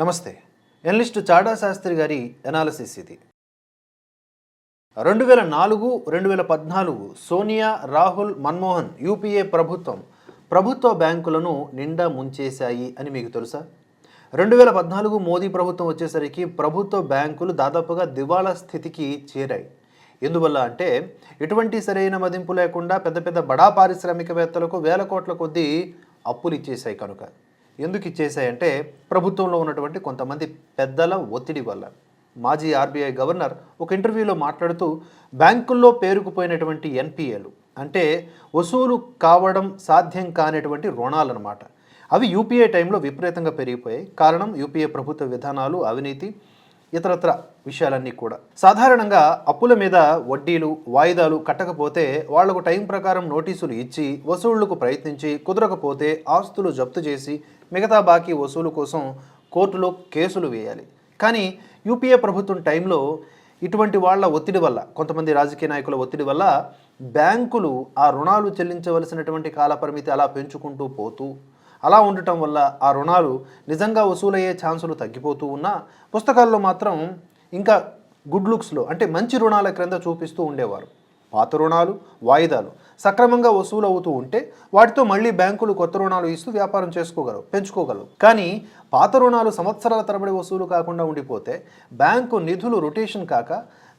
నమస్తే. ఎనలిస్ట్ చాడా శాస్త్రి గారి ఎనాలిసిస్ ఇది. రెండు వేల నాలుగు రెండు వేల పద్నాలుగు సోనియా రాహుల్ మన్మోహన్ యూపీఏ ప్రభుత్వం ప్రభుత్వ బ్యాంకులను నిండా ముంచేశాయి అని మీకు తెలుసా? రెండు వేల పద్నాలుగు మోదీ ప్రభుత్వం వచ్చేసరికి ప్రభుత్వ బ్యాంకులు దాదాపుగా దివాళా స్థితికి చేరాయి. ఎందువల్ల అంటే ఎటువంటి సరైన మదింపు లేకుండా పెద్ద పెద్ద బడా పారిశ్రామికవేత్తలకు వేల కోట్ల కొద్దీ అప్పులు ఇచ్చేశాయి కనుక. ఎందుకు ఇచ్చేశాయంటే ప్రభుత్వంలో ఉన్నటువంటి కొంతమంది పెద్దల ఒత్తిడి వల్ల. మాజీ ఆర్బీఐ గవర్నర్ ఒక ఇంటర్వ్యూలో మాట్లాడుతూ బ్యాంకుల్లో పేరుకుపోయినటువంటి ఎన్పిఏలు అంటే వసూలు కావడం సాధ్యం కానిటువంటి రుణాలన్నమాట. అవి యూపీఏ టైంలో విపరీతంగా పెరిగిపోయాయి. కారణం యూపీఏ ప్రభుత్వ విధానాలు అవినీతి ఇతరత్ర విషయాలన్నీ కూడా. సాధారణంగా అప్పుల మీద వడ్డీలు వాయిదాలు కట్టకపోతే వాళ్ళకు టైం ప్రకారం నోటీసులు ఇచ్చి వసూళ్ళకు ప్రయత్నించి కుదరకపోతే ఆస్తులు జప్తు చేసి మిగతా బాకీ వసూలు కోసం కోర్టులో కేసులు వేయాలి. కానీ యూపీఏ ప్రభుత్వం టైంలో ఇటువంటి వాళ్ళ ఒత్తిడి వల్ల కొంతమంది రాజకీయ నాయకుల ఒత్తిడి వల్ల బ్యాంకులు ఆ రుణాలు చెల్లించవలసినటువంటి కాలపరిమితి అలా పెంచుకుంటూ పోతూ అలా ఉండటం వల్ల ఆ రుణాలు నిజంగా వసూలయ్యే ఛాన్సులు తగ్గిపోతూ ఉన్నా పుస్తకాల్లో మాత్రం ఇంకా గుడ్ లుక్స్లో అంటే మంచి రుణాల క్రింద చూపిస్తూ ఉండేవారు. పాత రుణాలు వాయిదాలు. సక్రమంగా వసూలు అవుతూ ఉంటే వాటితో మళ్ళీ బ్యాంకులు కొత్త రుణాలు ఇస్తూ వ్యాపారం చేసుకోగలవు పెంచుకోగలవు. కానీ పాత రుణాలు సంవత్సరాల తరబడి వసూలు కాకుండా ఉండిపోతే బ్యాంకు నిధులు రొటేషన్ కాక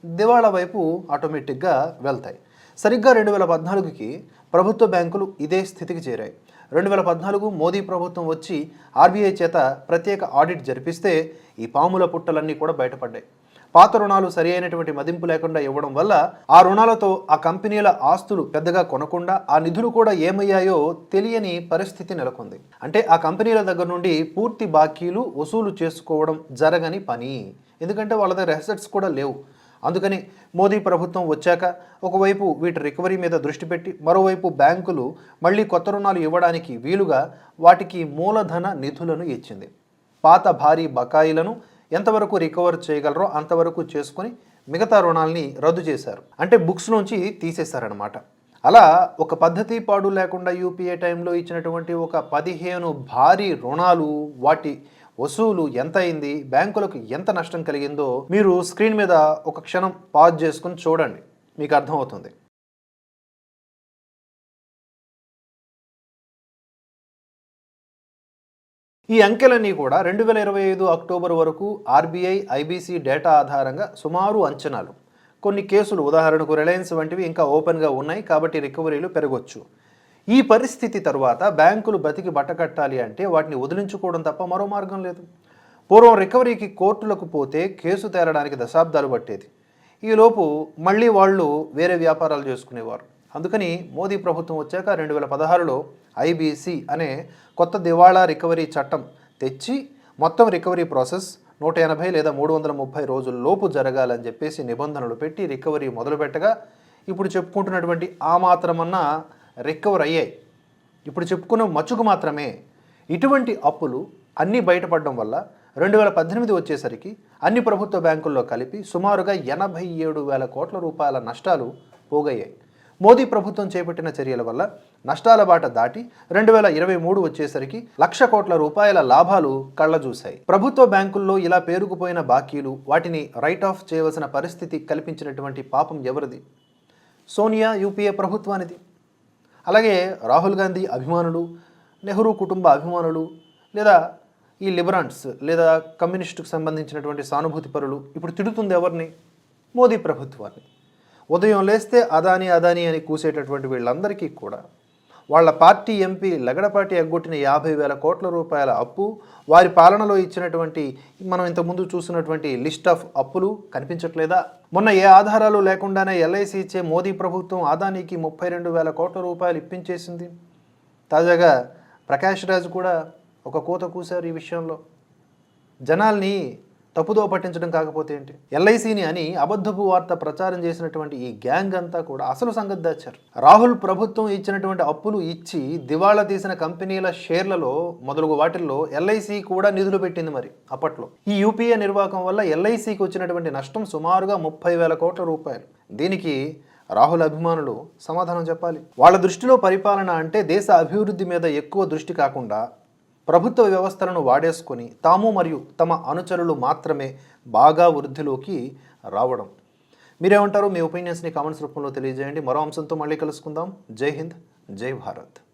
దివాళా వైపు ఆటోమేటిక్గా వెళ్తాయి. సరిగ్గా రెండు వేల పద్నాలుగుకి ప్రభుత్వ బ్యాంకులు ఇదే స్థితికి చేరాయి. రెండు వేల పద్నాలుగు మోదీ ప్రభుత్వం వచ్చి ఆర్బీఐ చేత ప్రత్యేక ఆడిట్ జరిపిస్తే ఈ పాముల పుట్టలన్నీ కూడా బయటపడ్డాయి. పాత రుణాలు సరి అయినటువంటి మదింపు లేకుండా ఇవ్వడం వల్ల ఆ రుణాలతో ఆ కంపెనీల ఆస్తులు పెద్దగా కొనకుండా ఆ నిధులు కూడా ఏమయ్యాయో తెలియని పరిస్థితి నెలకొంది. అంటే ఆ కంపెనీల దగ్గర నుండి పూర్తి బాకీలు వసూలు చేసుకోవడం జరగని పని. ఎందుకంటే వాళ్ళ దగ్గర అసెట్స్ కూడా లేవు. అందుకని మోదీ ప్రభుత్వం వచ్చాక ఒకవైపు వీటి రికవరీ మీద దృష్టి పెట్టి మరోవైపు బ్యాంకులు మళ్ళీ కొత్త రుణాలు ఇవ్వడానికి వీలుగా వాటికి మూలధన నిధులను ఇచ్చింది. పాత భారీ బకాయిలను ఎంతవరకు రికవర్ చేయగలరో అంతవరకు చేసుకుని మిగతా రుణాల్ని రద్దు చేశారు. అంటే బుక్స్ నుంచి తీసేశారనమాట అలా ఒక పద్ధతి పాడు లేకుండా యూపీఏ టైంలో ఇచ్చినటువంటి ఒక పదిహేను భారీ రుణాలు వాటి వసూలు ఎంత అయింది బ్యాంకులకు ఎంత నష్టం కలిగిందో మీరు స్క్రీన్ మీద ఒక క్షణం పాజ్ చేసుకుని చూడండి. మీకు అర్థమవుతుంది. ఈ అంకెలన్నీ కూడా రెండు వేల ఇరవై ఐదు అక్టోబర్ వరకు ఆర్బీఐ ఐబీసీ డేటా ఆధారంగా సుమారు అంచనాలు. కొన్ని కేసులు ఉదాహరణకు రిలయన్స్ వంటివి ఇంకా ఓపెన్గా ఉన్నాయి కాబట్టి రికవరీలు పెరగొచ్చు. ఈ పరిస్థితి తర్వాత బ్యాంకులు బతికి బట్టకట్టాలి అంటే వాటిని వదిలించుకోవడం తప్ప మరో మార్గం లేదు. పూర్వం రికవరీకి కోర్టులకు పోతే కేసు తేరడానికి దశాబ్దాలు పట్టేది. ఈలోపు మళ్ళీ వాళ్ళు వేరే వ్యాపారాలు చేసుకునేవారు. అందుకని మోదీ ప్రభుత్వం వచ్చాక రెండు వేల పదహారులో ఐబీసీ అనే కొత్త దివాళా రికవరీ చట్టం తెచ్చి మొత్తం రికవరీ ప్రాసెస్ నూట ఎనభై లేదా మూడు వందల ముప్పై రోజుల్లోపు జరగాలని చెప్పేసి నిబంధనలు పెట్టి రికవరీ మొదలుపెట్టగా ఇప్పుడు చెప్పుకుంటున్నటువంటి ఆ మాత్రమన్నా రికవర్ అయ్యాయి. ఇప్పుడు చెప్పుకున్న మచ్చుకు మాత్రమే ఇటువంటి అప్పులు అన్నీ బయటపడడం వల్ల రెండు వేల పద్దెనిమిది వచ్చేసరికి అన్ని ప్రభుత్వ బ్యాంకుల్లో కలిపి సుమారుగా ఎనభై ఏడు వేల కోట్ల రూపాయల నష్టాలు పోగయ్యాయి. మోదీ ప్రభుత్వం చేపట్టిన చర్యల వల్ల నష్టాల బాట దాటి రెండు వేల ఇరవై మూడు వచ్చేసరికి లక్ష కోట్ల రూపాయల లాభాలు కళ్ళజూశాయి. ప్రభుత్వ బ్యాంకుల్లో ఇలా పేరుకుపోయిన బాకీలు వాటిని రైట్ ఆఫ్ చేయవలసిన పరిస్థితి కల్పించినటువంటి పాపం ఎవరిది? సోనియా యూపీఏ ప్రభుత్వానిది. అలాగే రాహుల్ గాంధీ అభిమానులు నెహ్రూ కుటుంబ అభిమానులు లేదా ఈ లిబరాన్స్ లేదా కమ్యూనిస్టుకు సంబంధించినటువంటి సానుభూతి పరులు ఇప్పుడు తిడుతుంది ఎవరిని? మోదీ ప్రభుత్వాన్ని. ఉదయం లేస్తే అదాని అదాని అని కూసేటటువంటి వీళ్ళందరికీ కూడా వాళ్ళ పార్టీ ఎంపీ లగడపాటి ఎగ్గొట్టిన యాభై వేల కోట్ల రూపాయల అప్పు వారి పాలనలో ఇచ్చినటువంటి మనం ఇంతకుముందు చూసినటువంటి లిస్ట్ ఆఫ్ అప్పులు కనిపించట్లేదా? మొన్న ఏ ఆధారాలు లేకుండానే ఎల్ఐసి ఇచ్చే మోదీ ప్రభుత్వం ఆదానికి ముప్పై రెండు వేల కోట్ల రూపాయలు ఇప్పించేసింది. తాజాగా ప్రకాష్ రాజ్ కూడా ఒక కూత కూశారు ఈ విషయంలో. జనాల్ని తప్పుదో పట్టించడం కాకపోతే ఏంటి? ఎల్ఐసిని అని అబద్ధపు వార్త ప్రచారం చేసినటువంటి ఈ గ్యాంగ్ అంతా కూడా అసలు సంగతి దాచారు. రాహుల్ ప్రభుత్వం ఇచ్చినటువంటి అప్పులు ఇచ్చి దివాళా తీసిన కంపెనీల షేర్లలో మొదలగు వాటిల్లో ఎల్ఐసి కూడా నిధులు పెట్టింది మరి అప్పట్లో. ఈ యూపీఏ నిర్వాహకం వల్ల ఎల్ఐసికి వచ్చినటువంటి నష్టం సుమారుగా ముప్పై వేల కోట్ల రూపాయలు. దీనికి రాహుల్ అభిమానులు సమాధానం చెప్పాలి. వాళ్ళ దృష్టిలో పరిపాలన అంటే దేశ అభివృద్ధి మీద ఎక్కువ దృష్టి కాకుండా ప్రభుత్వ వ్యవస్థలను వాడేసుకొని తాము మరియు తమ అనుచరులు మాత్రమే బాగా వృద్ధిలోకి రావడం. మీరేమంటారు మీ ఒపీనియన్స్ని కామెంట్స్ రూపంలో తెలియజేయండి. మరో అంశంతో మళ్ళీ కలుసుకుందాం. జై హింద్ జై భారత్.